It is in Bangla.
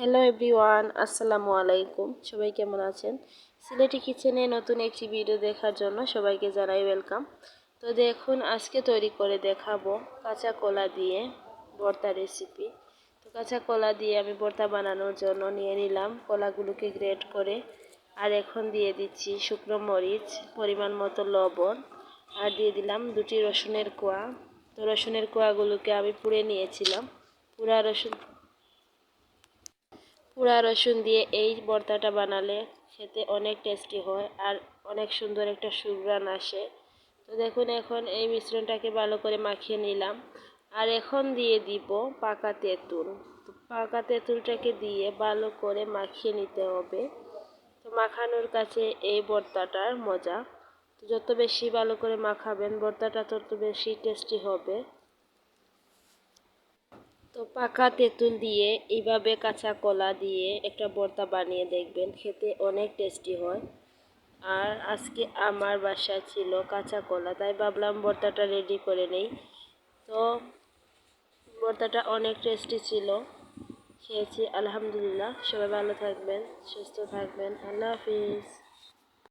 হ্যালো এভরিওয়ান, আসসালামু আলাইকুম। সবাই কেমন আছেন? সিলেটি কিচেনে নতুন একটি ভিডিও দেখার জন্য সবাইকে জানাই ওয়েলকাম। তো দেখুন, আজকে তৈরি করে দেখাবো কাঁচা কলা দিয়ে ভর্তা রেসিপি। তো কাঁচা কলা দিয়ে আমি ভর্তা বানানোর জন্য নিয়ে নিলাম কলাগুলোকে গ্রেট করে। আর এখন দিয়ে দিচ্ছি শুকনো মরিচ, পরিমাণ মতো লবণ। আর দিয়ে দিলাম দুটি রসুনের কোয়া। তো রসুনের কোয়াগুলোকে আমি পুড়ে নিয়েছিলাম। পুরা রসুন পুরা রসুন দিয়ে এই ভর্তাটা বানালে খেতে অনেক টেস্টি হয় আর অনেক সুন্দর একটা সুগ্রান আসে। তো দেখুন এখন এই মিশ্রণটাকে ভালো করে মাখিয়ে নিলাম। আর এখন দিয়ে দিব পাকা তেঁতুল। তো পাকা তেঁতুলটাকে দিয়ে ভালো করে মাখিয়ে নিতে হবে। তো মাখানোর কাছে এই ভর্তাটার মজা। যত বেশি ভালো করে মাখাবেন ভর্তাটা তত বেশি টেস্টি হবে। তো পাকা তেঁতুল দিয়ে এইভাবে কাঁচা কলা দিয়ে একটা ভর্তা বানিয়ে দেখবেন, খেতে অনেক টেস্টি হয়। আর আজকে আমার বাসা ছিল কাঁচা কলা, তাই ভাবলাম ভর্তাটা রেডি করে নেই। তো ভর্তাটা অনেক টেস্টি ছিল, খেয়েছি, আলহামদুলিল্লাহ। সবাই ভালো থাকবেন, সুস্থ থাকবেন, আল্লাহ হাফিজ।